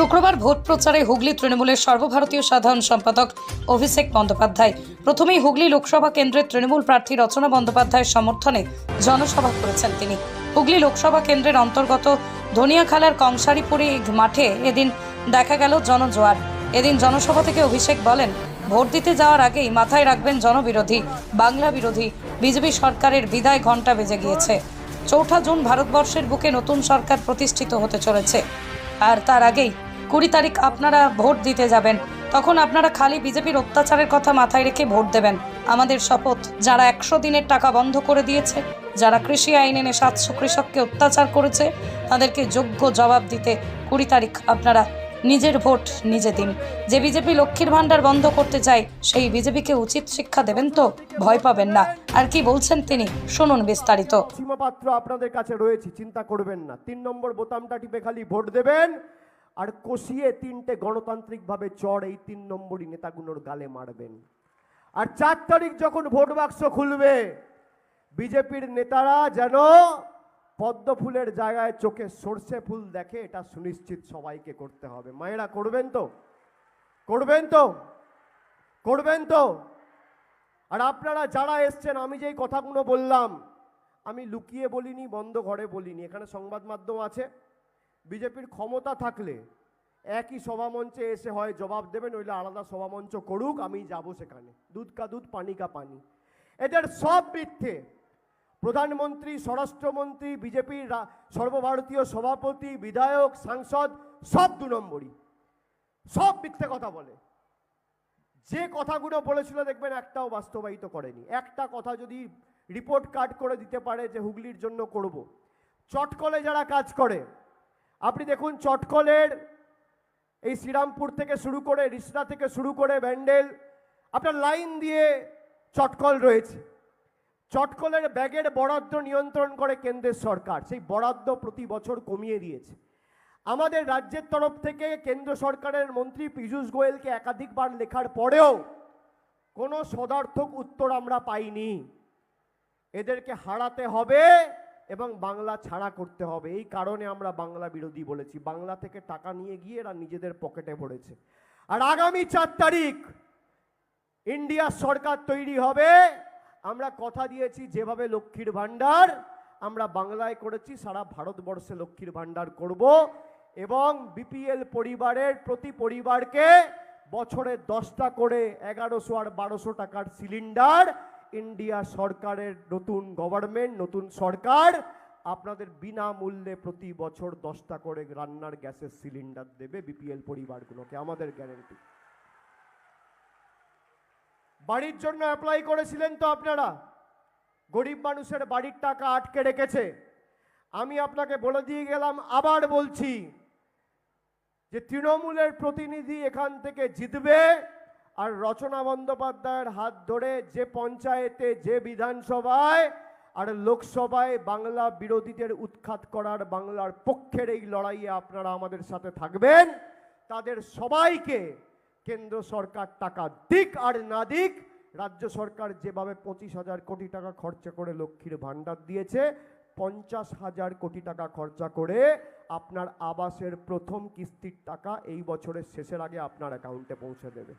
শুক্রবার ভোট প্রচারে হুগলি তৃণমূলের সর্বভারতীয় সাধারণ সম্পাদক অভিষেক বন্দ্যোপাধ্যায়। প্রথমেই হুগলি লোকসভা কেন্দ্রের তৃণমূল প্রার্থী রচনা বন্দ্যোপাধ্যায়ের সমর্থনে জনসভা করেছেন তিনি। হুগলি লোকসভা কেন্দ্রের অন্তর্গত ধনিয়াখালার কংসারিপুরি মাঠে এদিন দেখা গেল জনজোয়ার। এদিন জনসভা থেকে অভিষেক বলেন, ভোট দিতে যাওয়ার আগেই মাথায় রাখবেন জনবিরোধী, বাংলা বিরোধী, বিজেপি সরকারের বিদায় ঘণ্টা বেজে গিয়েছে। চৌঠা জুন ভারতবর্ষের বুকে নতুন সরকার প্রতিষ্ঠিত হতে চলেছে। আর তার আগেই কুড়ি তারিখ আপনারা ভোট দিতে যাবেন। তখন আপনারা খালি বিজেপির অত্যাচারের কথা মাথায় রেখে ভোট দেবেন। আমাদের শপথ, যারা একশো দিনের টাকা বন্ধ করে দিয়েছে, যারা কৃষি আইন এনে সাতশো কৃষককে অত্যাচার করেছে, তাদেরকে যোগ্য জবাব দিতে কুড়ি তারিখ আপনারা নিজের ভোট নিজে দিন। যে বিজেপি লক্ষ্মীর ভাণ্ডার বন্ধ করতে চায়, সেই বিজেপিকে উচিত শিক্ষা দেবেন তো, ভয় পাবেন না। আর কি বলছেন তিনি, শুনুন বিস্তারিত। আপনাদের কাছে রয়েছে, চিন্তা করবেন না। তিন নম্বর বোতামটা টিপে খালি ভোট দেবেন আর কষিয়ে তিনটে গণতান্ত্রিকভাবে চড় এই তিন নম্বরই নেতাগুলোর গালে মারবেন। আর চার তারিখ যখন ভোট বাক্স খুলবে, বিজেপির নেতারা যেন পদ্ম ফুলের জায়গায় চোখে সর্ষে ফুল দেখে, এটা সুনিশ্চিত সবাইকে করতে হবে। মায়েরা, করবেন তো? করবেন তো? করবেন তো? আর আপনারা যারা এসছেন, আমি যেই কথাগুলো বললাম, আমি লুকিয়ে বলিনি, বন্ধ ঘরে বলিনি। এখানে সংবাদ মাধ্যম আছে। বিজেপির ক্ষমতা থাকলে একই সভামঞ্চে এসে হয় জবাব দেবে নইলে আলাদা সভামঞ্চ করুক আমি যাব সেখানে। দুধ কা দুধ, পানি কা পানি। এদের সব মিথ্যে। প্রধানমন্ত্রী, স্বরাষ্ট্রমন্ত্রী, বিজেপির সর্বভারতীয় সভাপতি, বিধায়ক, সাংসদ, সব দু নম্বরই। সব মিথ্যে কথা বলে। যে কথাগুলো বলেছিল দেখবেন একটাও বাস্তবায়িত করেনি। একটা কথা যদি রিপোর্ট কার্ড করে দিতে পারে যে হুগলির জন্য করব, চটকলে যারা কাজ করে আপনি দেখুন চটকলের এই শ্রীরামপুর থেকে শুরু করে রিসরা থেকে শুরু করে ব্যান্ডেল, আপনার লাইন দিয়ে চটকল রয়েছে। চটকলের ব্যাগের বরাদ্দ নিয়ন্ত্রণ করে কেন্দ্রের সরকার, সেই বরাদ্দ প্রতি বছর কমিয়ে দিয়েছে। আমাদের রাজ্যের তরফ থেকে কেন্দ্র সরকারের মন্ত্রী পীযূষ গোয়েলকে একাধিকবার লেখার পরেও কোনো সদার্থক উত্তর আমরা পাইনি। এদেরকে হারাতে হবে। এবং বাংলা ছাড়া করতে হবে। এই কারণে আমরা বাংলা বিরোধী বলেছি। বাংলা থেকে টাকা নিয়ে গিয়ে এরা নিজেদের পকেটে ভরেছে। আর আগামী চার তারিখ ইন্ডিয়া সরকার তৈরি হবে। আমরা কথা দিয়েছি যেভাবে লক্ষ্মীর ভাণ্ডার, আমরা বাংলায় করেছি, সারা ভারতবর্ষে লক্ষ্মীর ভাণ্ডার করব এবং বিপিএল পরিবারের প্রতি পরিবারকে বছরে দশটা করে এগারোশো আর বারোশো টাকার সিলিন্ডার ইন্ডিয়া সরকারের নতুন গভর্নমেন্ট নতুন সরকার আপনাদের বিনামূল্যে প্রতি বছর দশটা করে রান্নার গ্যাসের সিলিন্ডার দেবে বিপিএল পরিবারগুলোকে, আমাদের গ্যারেন্টি বাড়ির জন্য অ্যাপ্লাই করেছিলেন তো আপনারা? গরিব মানুষের বাড়ির টাকা আটকে রেখেছে। আমি আপনাকে বলে দিয়ে গেলাম, আবার বলছি যে তৃণমূলের প্রতিনিধি এখান থেকে জিতবে আর রচনা বন্দ্যোপাধ্যায়ের হাত ধরে যে পঞ্চায়েতে, যে বিধানসভায় আর লোকসভায় বাংলা বিরোধীদের উৎখাত করার বাংলার পক্ষের এই লড়াইয়ে আপনারা আমাদের সাথে থাকবেন। তাদের সবাইকে কেন্দ্র সরকার টাকা দিক আর না দিক, রাজ্য সরকার যেভাবে পঁচিশ হাজার কোটি টাকা খরচা করে লক্ষ্মীর ভাণ্ডার দিয়েছে, পঞ্চাশ হাজার কোটি টাকা খরচা করে আপনার আবাসের প্রথম কিস্তির টাকা এই বছরের শেষের আগে আপনার অ্যাকাউন্টে পৌঁছে দেবে।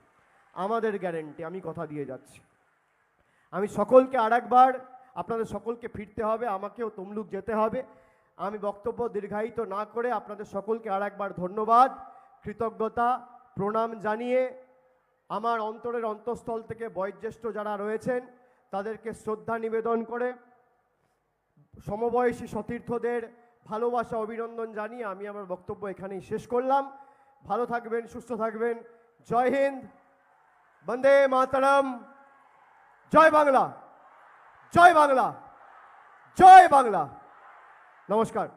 আমাদের গ্যারেন্টি আমি কথা দিয়ে যাচ্ছি। আমি সকলকে আরেকবার, আপনাদের সকলকে ফিরতে হবে, আমাকেও তমলুক যেতে হবে। আমি বক্তব্য দীর্ঘায়িত না করে আপনাদের সকলকে আর একবার ধন্যবাদ, কৃতজ্ঞতা, প্রণাম জানিয়ে আমার অন্তরের অন্তঃস্থল থেকে বয়োজ্যেষ্ঠ যারা রয়েছেন, তাদেরকে শ্রদ্ধা নিবেদন করে, সমবয়সী সতীর্থদের ভালোবাসা, অভিনন্দন জানিয়ে আমি আমার বক্তব্য এখানেই শেষ করলাম। ভালো থাকবেন, সুস্থ থাকবেন। জয় হিন্দ! বন্দে মাতরম। জয় বাংলা। জয় বাংলা। জয় বাংলা। নমস্কার।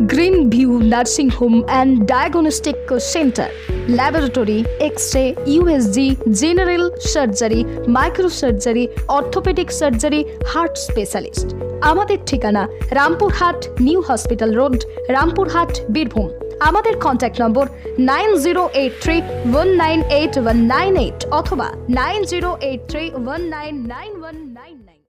Green view nursing home and diagnostic centre. Laboratory X ray USG, general surgery, microsurgery, orthopaedic surgery, heart specialist. আমাদের ঠিকানা Rampurhat new hospital road, Rampurhat, Birbhum. আমাদের contact number nine zero eight three one nine eight one nine eight অথবা nine zero eight three one nine nine one